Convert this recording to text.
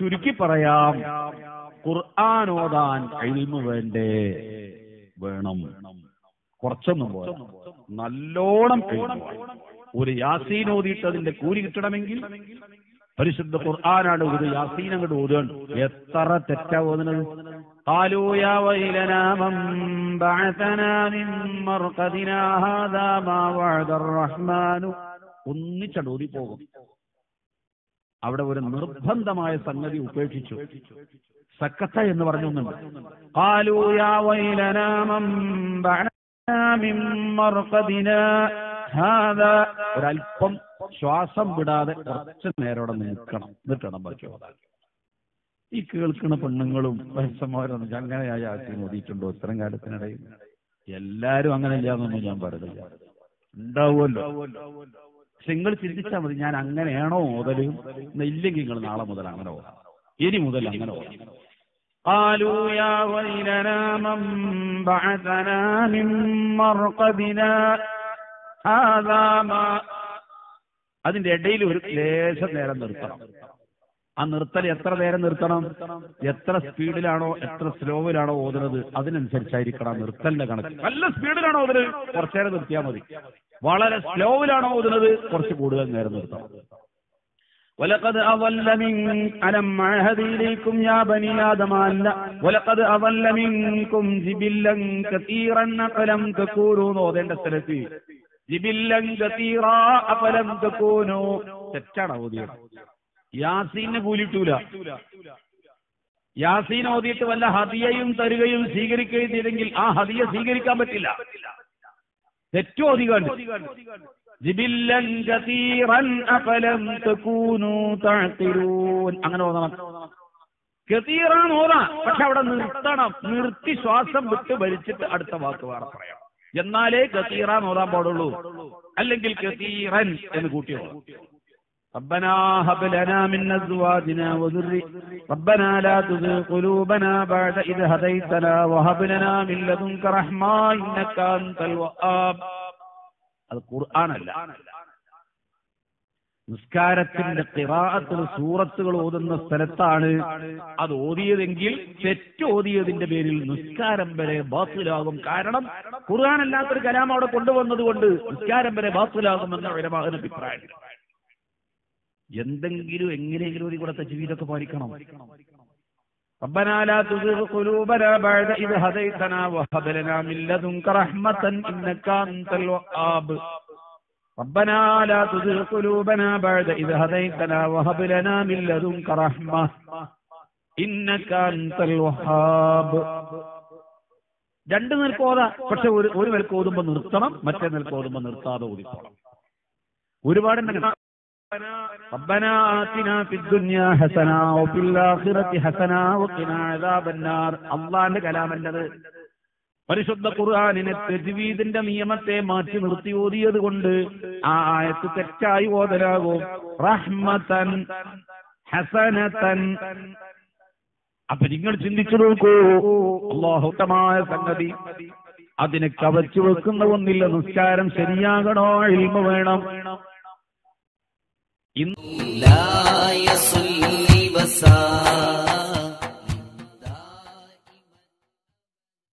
ചുരുക്കി പറയാം ഖുർആൻ ഓതാൻ ഇൽമു വേണ്ടേ വേണം കുറച്ചൊന്നും പോരാ നല്ലോണം ഇൽമു വേണം. ഒരു യാസീൻ ഓതിയിട്ട് അതിന്റെ കൂലി കിട്ടണമെങ്കിൽ പരിശുദ്ധ ഖുർആനാണ് ഒരു യാസീൻ അങ്ങോട്ട് ഓതുകയാണ് എത്ര തെറ്റാ ഓതുന്നത് قالوا يا ويلنا من بعثنا من مرقدنا هذا ما وعد الرحمن ഒന്നിച്ചടൂതി പോകും അവിടെ ഒരു നിർബന്ധമായ സംഗതി ഉപേക്ഷിച്ചു. സക്കത്ത എന്ന് പറഞ്ഞൊന്നുണ്ട് ഒരൽപ്പം ശ്വാസം വിടാതെ കുറച്ച് നേരം അവിടെ നിൽക്കണം. എന്നിട്ടാണ് ബാക്കി ഈ കേൾക്കുന്ന പെണ്ണുങ്ങളും വയസ്സന്മാരൊന്നും അങ്ങനെയായ ആശയം ഓതിയിട്ടുണ്ടോ? ഇത്തരം കാലത്തിനിടയിൽ. എല്ലാരും അങ്ങനെയില്ലാന്നൊന്നും ഞാൻ പറയുന്നില്ല ഉണ്ടാവുമല്ലോ. പക്ഷെ നിങ്ങൾ ചിന്തിച്ചാൽ മതി ഞാൻ അങ്ങനെയാണോ ഓതല് എന്നാ ഇല്ലെങ്കിൽ നിങ്ങൾ നാളെ മുതൽ അങ്ങനെ ഓതാം ഇനി മുതൽ അങ്ങനെ ഓതാം قالوا يا ويلنا من بعثنا من مرقدنا هذا ما അതിന്റെ ഇടയിൽ ഒരു ലേശം നേരം നിർത്തണം ആ നിർത്തൽ എത്ര നേരം നിർത്തണം എത്ര സ്പീഡിലാണോ എത്ര സ്ലോവിലാണോ ഓതുന്നത് അതിനനുസരിച്ചായിരിക്കണം ആ നിർത്തലിന്റെ കണക്ക് നല്ല സ്പീഡിലാണോ ഓതുന്നത് കുറച്ചു നേരം നിർത്തിയാൽ മതി വളരെ സ്ലോവിലാണോ ഓതുന്നത് കുറച്ച് കൂടുതൽ നേരം നിർത്തണം ولقد أضل من ألم عهد إليكم يا بني آدم أن ولقد أضل منكم جبلا كثيرا أفلم تكونوا നോദേണ്ട സ്ഥലത്ത് ജിബില്ലൻ കതീറ അഫലം തകൂനു തെറ്റാണ് ഓതിയത് യാസീനെ കൂലിട്ടൂല യാസീൻ ഓതിയിട്ട് വല്ല ഹതിയയും തരുകയും സ്വീകരിക്കുകയും ചെയ്തെങ്കിൽ ആ ഹദിയ സ്വീകരിക്കാൻ പറ്റില്ല. തെറ്റു ഓതികണ്ട്. ജിബില്ലൻ അഫലം തകൂനു തഅഖിലൂൻ അങ്ങനെ ഓതണം. ഓതാം. പക്ഷെ അവിടെ നിർത്തണം. നിർത്തി ശ്വാസം വിട്ട് വലിച്ചിട്ട് അടുത്ത വാക്ക് വേറെ പറയാം. എന്നാലേ ഗതീറാൻ ഓതാൻ പാടുള്ളൂ. അല്ലെങ്കിൽ ഗതീറൻ എന്ന് കൂട്ടി ഓതാം. ربنا هب لنا من ازواجنا وذري ربنا لا تزغ قلوبنا بعد إذ هديتنا وهب لنا من لدنك رحمة إنك أنت الوهاب അത് ഖുർആനല്ല നിസ്കാരത്തിന്റെ കിറാഅത്തിൽ സൂറത്തുകൾ ഓതുന്ന സ്ഥലത്താണ് അത് ഓതിയതെങ്കിൽ തെറ്റ് ഓതിയതിന്റെ പേരിൽ നിസ്കാരം വരെ ബാത്തിലാകും കാരണം ഖുർആൻ അല്ലാത്തൊരു കലാം അവിടെ കൊണ്ടുവന്നത് കൊണ്ട് നിസ്കാരം വരെ ബാത്തിലാകുമെന്ന വിരമാകന അഭിപ്രായം എന്തെങ്കിലും എങ്ങനെയെങ്കിലും ഒരു കൂടെ ജീവിതമൊക്കെ പാലിക്കണം ربنا لا تزغ قلوبنا بعد إذ هديتنا وهب لنا من لدنك رحمة إنك أنت الوهاب ربنا لا تزغ قلوبنا بعد إذ هديتنا وهب لنا من لدنك رحمة إنك أنت الوهاب രണ്ട് നിൽക്ക് ഓതാ പക്ഷെ ഒരു ഒരു നിൽക്ക് ഓതുമ്പോ നിർത്തണം മറ്റേ നിൽക്ക് ഓതുമ്പോ നിർത്താതെ ഓതിക്കോണം ഒരുപാടുണ്ടെങ്കിൽ ربنا آتنا في الدنيا حسنة وفي الآخرة حسنة وقنا عذاب النار അള്ളാന്റെ കലാമല്ലത് പരിശുദ്ധ ഖുർആാനിനെ തെജ്വീദിന്റെ നിയമത്തെ മാറ്റി നിർത്തി ഓതിയത് കൊണ്ട് ആ ആയത്ത് തെറ്റായി ഓതലാകും റഹ്മതൻ ഹസനതൻ അപ്പൊ നിങ്ങൾ ചിന്തിച്ചു നോക്കൂ അള്ളാഹുത്തമായ സംഗതി അതിനെ കവച്ചു വെക്കുന്ന ഒന്നില്ല നിസ്കാരം ശരിയാകണോ ഇൽമ വേണം ഇന്ന്